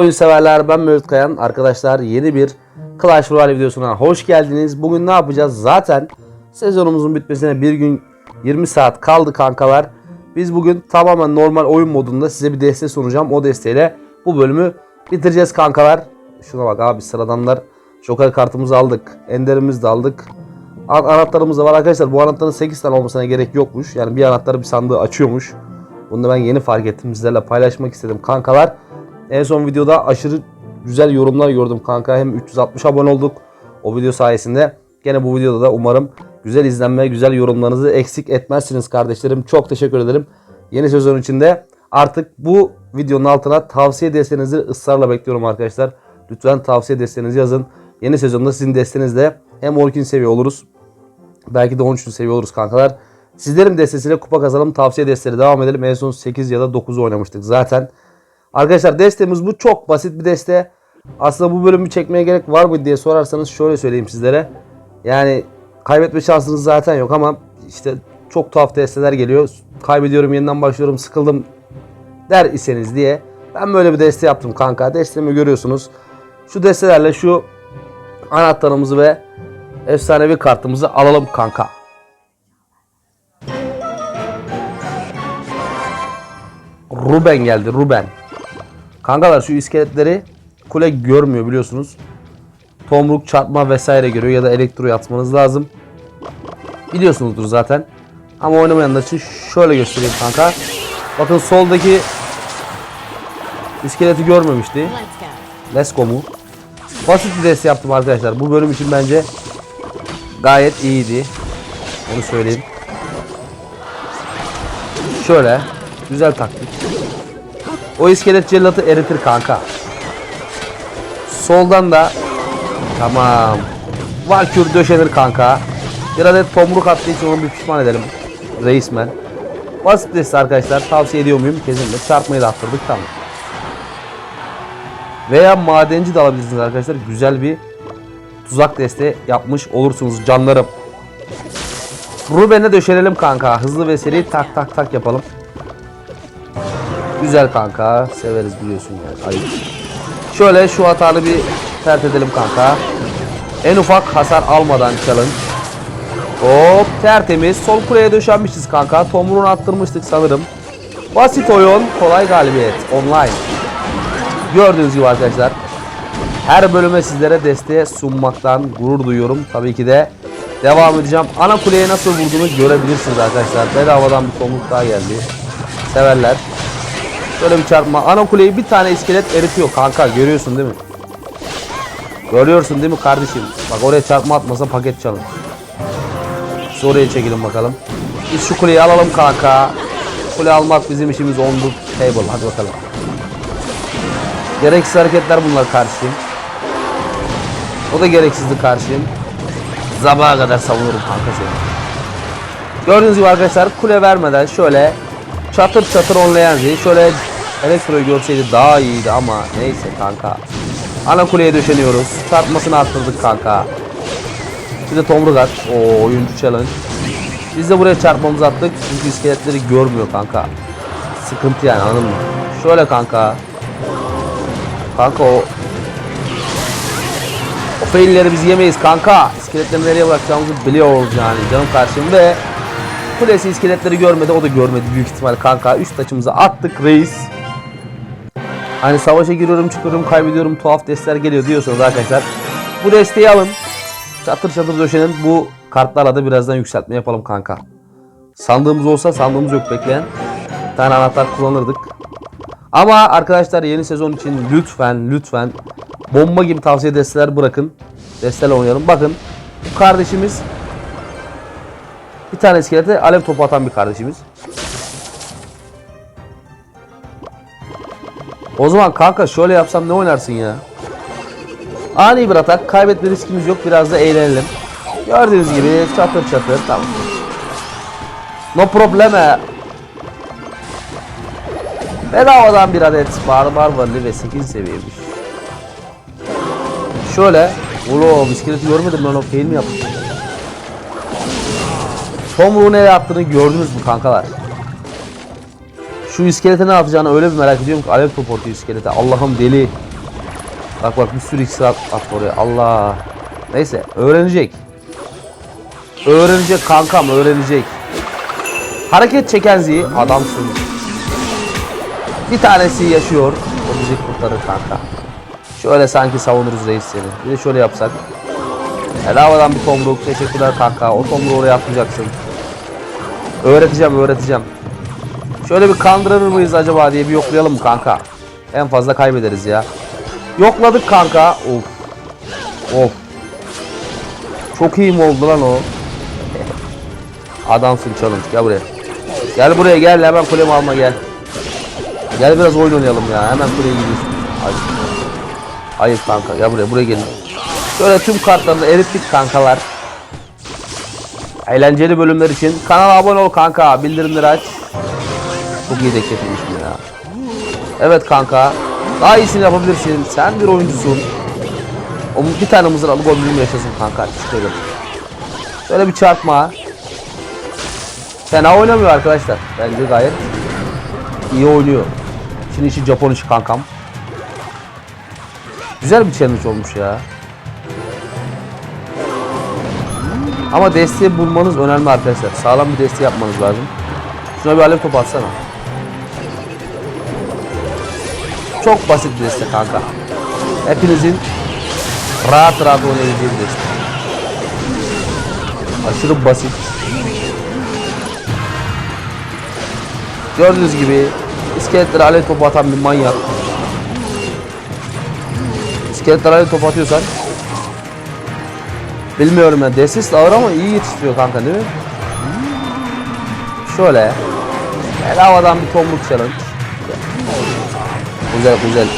Oyun severler ben Mevlüt Kayan. Arkadaşlar yeni bir Clash Royale videosuna hoş geldiniz. Bugün ne yapacağız? Zaten sezonumuzun bitmesine bir gün 20 saat kaldı kankalar. Biz bugün tamamen normal oyun modunda size bir deste sunacağım. O desteyle bu bölümü bitireceğiz kankalar. Şuna bak abi sıradanlar. Joker kartımızı aldık. Enderimizi de aldık. An- Anahtarımız da var arkadaşlar. Bu anahtarın 8 tane olmasına gerek yokmuş. Yani bir anahtar bir sandığı açıyormuş. Bunu da ben yeni fark ettim. Sizlerle paylaşmak istedim kankalar. En son videoda aşırı güzel yorumlar gördüm kanka. Hem 360 abone olduk o video sayesinde. Gene bu videoda da umarım güzel izlenme, güzel yorumlarınızı eksik etmezsiniz kardeşlerim. Çok teşekkür ederim. Yeni sezon içinde artık bu videonun altına tavsiye desteğinizi ısrarla bekliyorum arkadaşlar. Lütfen tavsiye desteğinizi yazın. Yeni sezonda sizin desteğinizle hem 12. seviye oluruz. Belki de 13. seviye oluruz kankalar. Sizlerin destesiyle kupa kazanalım. Tavsiye desteğiyle devam edelim. En son 8 ya da 9 oynamıştık zaten. Arkadaşlar destemiz bu çok basit bir deste. Aslında bu bölümü çekmeye gerek var mı diye sorarsanız şöyle söyleyeyim sizlere. Yani kaybetme şansınız zaten yok ama işte çok tuhaf desteler geliyor. Kaybediyorum yeniden başlıyorum sıkıldım der iseniz diye. Ben böyle bir deste yaptım kanka. Destemi görüyorsunuz. Şu destelerle şu anahtarımızı ve efsanevi kartımızı alalım kanka. Ruben geldi Ruben. Kankalar şu iskeletleri kule görmüyor biliyorsunuz. Tomruk çarpma vesaire görüyor ya da elektro atmanız lazım. Biliyorsunuzdur zaten. Ama oynamayanlar için şöyle göstereyim kanka. Bakın soldaki iskeleti görmemişti. Let's go. Mu? Basit bir deste yaptım arkadaşlar. Bu bölüm için bence gayet iyiydi. Onu söyleyeyim. Şöyle. Güzel taktik. O iskelet cellatı eritir kanka. Soldan da tamam. Valkür döşenir kanka. Bir adet tomruk attığı için onu bir pişman edelim. Reismen. Basit deste arkadaşlar. Tavsiye ediyor muyum? Kesinlikle. Çarpmayı da attırdık tamam. Veya madenci de alabilirsiniz arkadaşlar. Güzel bir tuzak deste yapmış olursunuz canlarım. Ruben'e döşenelim kanka. Hızlı ve seri tak tak tak yapalım. Güzel kanka. Severiz biliyorsun yani. Ayıp. Şöyle şu hatanı bir tert edelim kanka. En ufak hasar almadan challenge. Hop tertemiz. Sol kuleye döşenmişiz kanka. Tomruğunu attırmıştık sanırım. Basit oyun. Kolay galibiyet. Online. Gördüğünüz gibi arkadaşlar. Her bölüme sizlere desteğe sunmaktan gurur duyuyorum. Tabii ki de devam edeceğim. Ana kuleye nasıl vurduğunu görebilirsiniz arkadaşlar. Bedavadan bir tomruk daha geldi. Severler. Böyle bir çarpma. Ana kuleyi bir tane iskelet eritiyor kanka. Görüyorsun değil mi? Görüyorsun değil mi kardeşim? Bak oraya çarpma atmasa paket çalın. Biz oraya çekelim bakalım. Biz şu kuleyi alalım kanka. Kule almak bizim işimiz on the table. Hadi bakalım. Gereksiz hareketler bunlar karşıyım. O da gereksizdi karşıyım. Sabaha kadar savunurum kanka seni. Gördüğünüz gibi arkadaşlar kule vermeden şöyle çatır çatır onlayan şey. Şöyle elektroyu görseydi daha iyiydi ama neyse kanka. Ana kuleye döşeniyoruz. Çarpmasını arttırdık kanka. Bir de tomruk. O oyuncu challenge. Biz de buraya çarpmamızı attık. Çünkü iskeletleri görmüyor kanka. Sıkıntı yani anladın mı? Şöyle kanka. Kanka o o failleri biz yemeyiz kanka. İskeletleri nereye bırakacağımızı biliyoruz yani canım karşım ve Kulesi iskeletleri görmedi o da görmedi büyük ihtimal kanka. Üst taçımızı attık reis. Hani savaşa giriyorum çıkıyorum kaybediyorum tuhaf desteler geliyor diyorsanız arkadaşlar. Bu desteği alın. Çatır çatır döşenin bu kartlarla da birazdan yükseltme yapalım kanka. Sandığımız olsa sandığımız yok bekleyen. Bir tane anahtar kullanırdık. Ama arkadaşlar yeni sezon için lütfen lütfen bomba gibi tavsiye desteler bırakın. Desteler oynayalım. Bakın bu kardeşimiz bir tane iskelete alev topu atan bir kardeşimiz. O zaman kanka şöyle yapsam ne oynarsın ya? Ani bir atak. Kaybetme riskimiz yok. Biraz da eğlenelim. Gördüğünüz gibi çatır çatır. Tamam. No probleme. Bedavadan bir adet barbar varlı ve 8 seviyeymiş. Şöyle. Ulo bisikleti görmedim ben o fail mi yaptım? Tomruğu nereye attığını gördünüz mü kankalar? Şu iskelete ne yapacağını öyle bir merak ediyorum ki alev atıyor iskelete. Allah'ım deli. Bak bak bir sürü iksir at, at oraya. Allah. Neyse öğrenecek. Öğrenecek kankam öğrenecek. Hareket çeken zi adamsın. Bir tanesi yaşıyor. O bizi kurtarır kanka. Şöyle sanki savunuruz reis seni. Bir de şöyle yapsak. Helavadan bir tomruk. Teşekkürler kanka. O tomruğu oraya atmayacaksın. Öğreteceğim öğreteceğim. Şöyle bir kandırır mıyız acaba diye bir yoklayalım kanka? En fazla kaybederiz ya. Yokladık kanka. Of. Of. Çok iyi mi oldu lan o? Adamsın challenge. Gel buraya. Gel buraya gel. Hemen kulemi alma gel. Gel biraz oyun oynayalım ya. Hemen kuleye gidiyorsun. Hayır. Hayır kanka. Gel buraya. Buraya gelin. Şöyle tüm kartlarını erittik kankalar. Eğlenceli bölümler için kanala abone ol kanka. Bildirimleri aç. De kesilmişim ya. Evet kanka. Daha iyisini yapabilirsin. Sen bir oyuncusun. O bir tane mızralı golüm yaşasın kanka. Ederim. Şöyle bir çarpma. Fena oynamıyor arkadaşlar. Bence gayet iyi oynuyor. Şimdi işi Japon işi kankam. Güzel bir challenge olmuş ya. Ama desteği bulmanız önemli arkadaşlar. Sağlam bir desteği yapmanız lazım. Şuna bir alev topu atsana. Çok basit bir destek kanka. Hepinizin rahat rahat oynayabileceği bir destek. Aşırı basit. Gördüğünüz gibi iskeletlere alev topu atan bir manyak. İskeletlere alev topu atıyorsan Bilmiyorum ya. Desis de ağır ama iyi yetiştiriyor kanka değil mi? Şöyle. Bedavadan bir tomruk challenge. Güzel güzel.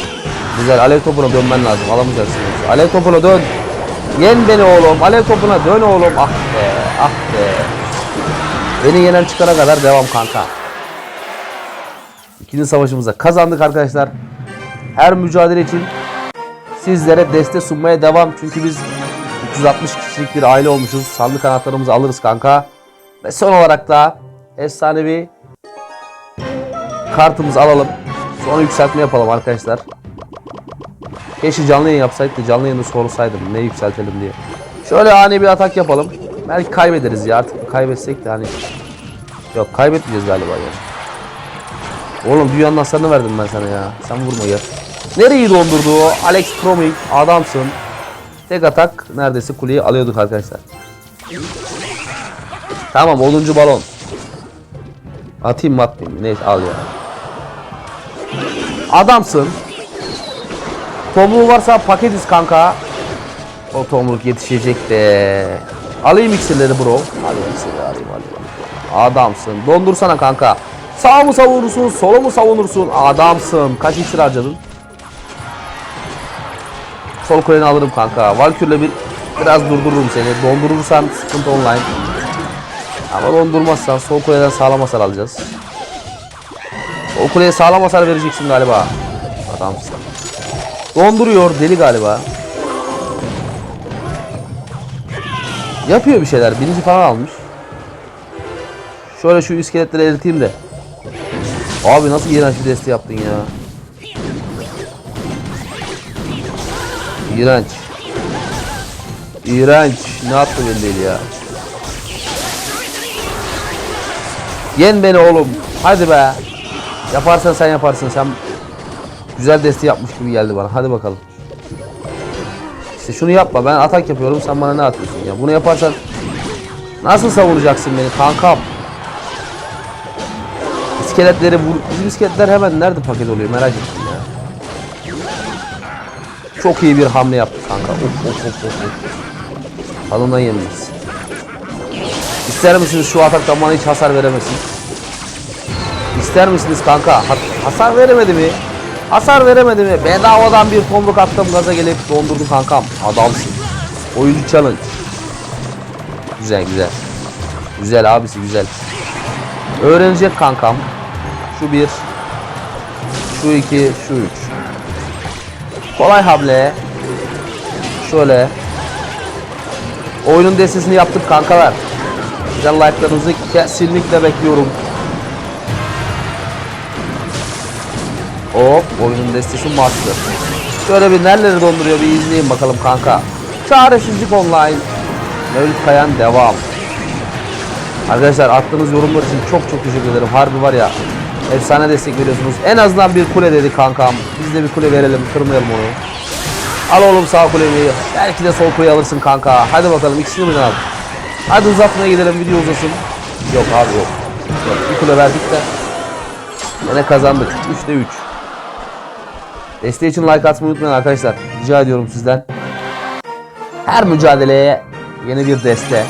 Güzel. Alev topuna dönmen lazım. Alamayacaksın. Alev topuna dön. Yen beni oğlum. Alev topuna dön oğlum. Ah be. Ah be. Beni yenen çıkana kadar devam kanka. İkinci savaşımızda kazandık arkadaşlar. Her mücadele için sizlere destek sunmaya devam. Çünkü biz 360 kişilik bir aile olmuşuz. Sandık anahtarımızı alırız kanka. Ve son olarak da efsanevi kartımızı alalım. Sonra yükseltme yapalım arkadaşlar. Keşke canlı yayın yapsaydık da canlı yayında sorsaydım ne yükseltelim diye. Şöyle ani bir atak yapalım. Belki kaybederiz ya artık kaybetsek de hani. Yok kaybetmeyeceğiz galiba ya. Oğlum dünyanın hasarını verdim ben sana ya. Sen vurma ya. Nereyi dondurdu? Alex Promik adamsın. Tek atak neredeyse kuleyi alıyorduk arkadaşlar. Tamam 10. balon. Atayım mı atmayayım? Neyse al ya. Adamsın. Tomruğu varsa paketiz kanka. O tomruk yetişecek de. Alayım iksirleri bro. Alayım iksirleri alayım alayım. Adamsın. Dondursana kanka. Sağ mı savunursun, sola mı savunursun? Adamsın. Kaç iksir harcadın? Sol kuleni alırım kanka. Valkür'le bir biraz durdururum seni. Dondurursan sıkıntı online. Ama dondurmazsan sol kuleden sağlam hasar alacağız. Sol kuleye sağlam hasar vereceksin galiba. Adamsın. Donduruyor deli galiba. Yapıyor bir şeyler. Birinci falan almış. Şöyle şu iskeletleri eriteyim de. Abi nasıl iğrenç bir deste yaptın ya. İğrenç. İğrenç. Ne yaptı değil ya. Yen beni oğlum. Hadi be. Yaparsan sen yaparsın. Sen güzel desteği yapmış gibi geldi bana. Hadi bakalım. İşte şunu yapma. Ben atak yapıyorum. Sen bana ne atıyorsun ya? Bunu yaparsan nasıl savunacaksın beni kankam? İskeletleri vur. Bizim iskeletler hemen nerede paket oluyor merak ettim ya. Çok iyi bir hamle yaptı kanka. Of of of of. Tadından yenmez. İster misiniz şu ataktan bana hiç hasar veremesin? İster misiniz kanka? Ha- hasar veremedi mi? Hasar veremedi mi? Bedavadan bir tomruk attım gaza gelip dondurdu kankam. Adamsın. Oyuncu challenge. Güzel güzel. Güzel abisi güzel. Öğrenecek kankam. Şu bir. Şu iki. Şu üç. Kolay hamle. Şöyle. Oyunun destesini yaptık kankalar. Güzel like'larınızı kesinlikle bekliyorum. Hop oyunun destesi master. Şöyle bir nereleri donduruyor bir izleyin bakalım kanka. Çaresizlik online. Mevlüt Kayan devam. Arkadaşlar attığınız yorumlar için çok çok teşekkür ederim. Harbi var ya efsane destek veriyorsunuz. En azından bir kule dedi kankam. Biz de bir kule verelim kırmayalım onu. Al oğlum sağ kuleyi. Belki de sol kuleyi alırsın kanka. Hadi bakalım ikisini birden al. Hadi uzatmaya gidelim video uzasın. Yok abi yok. yok. Bir kule verdik de. Yine kazandık. 3'te 3. Desteği için like atmayı unutmayın arkadaşlar. Rica ediyorum sizden. Her mücadeleye yeni bir deste.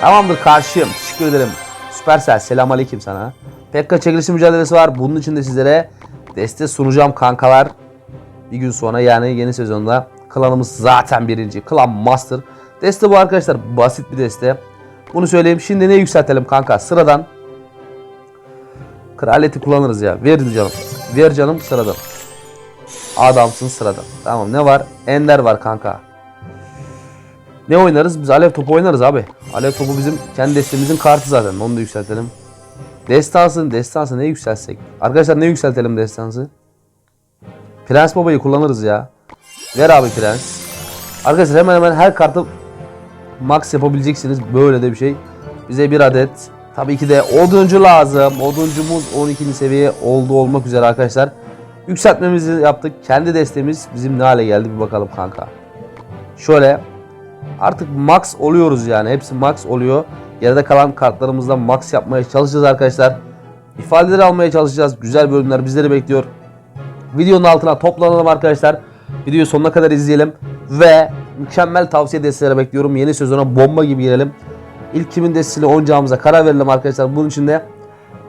Tamamdır karşıyım. Teşekkür ederim. Süpersel. Selam aleyküm sana. Pekka çekilişi mücadelesi var. Bunun için de sizlere deste sunacağım kankalar. Bir gün sonra yani yeni sezonda klanımız zaten birinci. Klan Master. Deste bu arkadaşlar. Basit bir deste. Bunu söyleyeyim. Şimdi ne yükseltelim kanka? Sıradan. Kraliyeti kullanırız ya. Ver canım. Ver canım sıradan. Adamsın sıradan. Tamam ne var? Ender var kanka. Ne oynarız? Biz alev topu oynarız abi. Alev topu bizim kendi destemizin kartı zaten. Onu da yükseltelim. Destansı, destansı ne yükseltsek? Arkadaşlar ne yükseltelim destansı? Prens babayı kullanırız ya. Ver abi prens. Arkadaşlar hemen hemen her kartı max yapabileceksiniz. Böyle de bir şey. Bize bir adet. Tabii ki de oduncu lazım. Oduncumuz 12. seviye oldu olmak üzere arkadaşlar. Yükseltmemizi yaptık. Kendi destemiz bizim ne hale geldi bir bakalım kanka. Şöyle artık max oluyoruz yani. Hepsi max oluyor. Geride kalan kartlarımızdan max yapmaya çalışacağız arkadaşlar. İfadeleri almaya çalışacağız. Güzel bölümler bizleri bekliyor. Videonun altına toplanalım arkadaşlar. Videoyu sonuna kadar izleyelim. Ve mükemmel tavsiye desteleri bekliyorum. Yeni sezona bomba gibi girelim. İlk kimin destesiyle oynayacağımıza karar verelim arkadaşlar. Bunun için de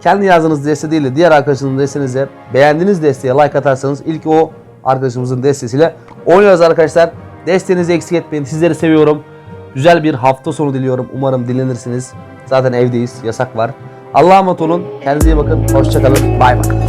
kendi yazdığınız deste değil de diğer arkadaşınızın destenize beğendiğiniz desteye like atarsanız ilk o arkadaşımızın destesiyle oynuyoruz arkadaşlar. Destenizi eksik etmeyin. Sizleri seviyorum. Güzel bir hafta sonu diliyorum. Umarım dinlenirsiniz. Zaten evdeyiz. Yasak var. Allah'a emanet olun. Kendinize iyi bakın. Hoşçakalın. Bay bay.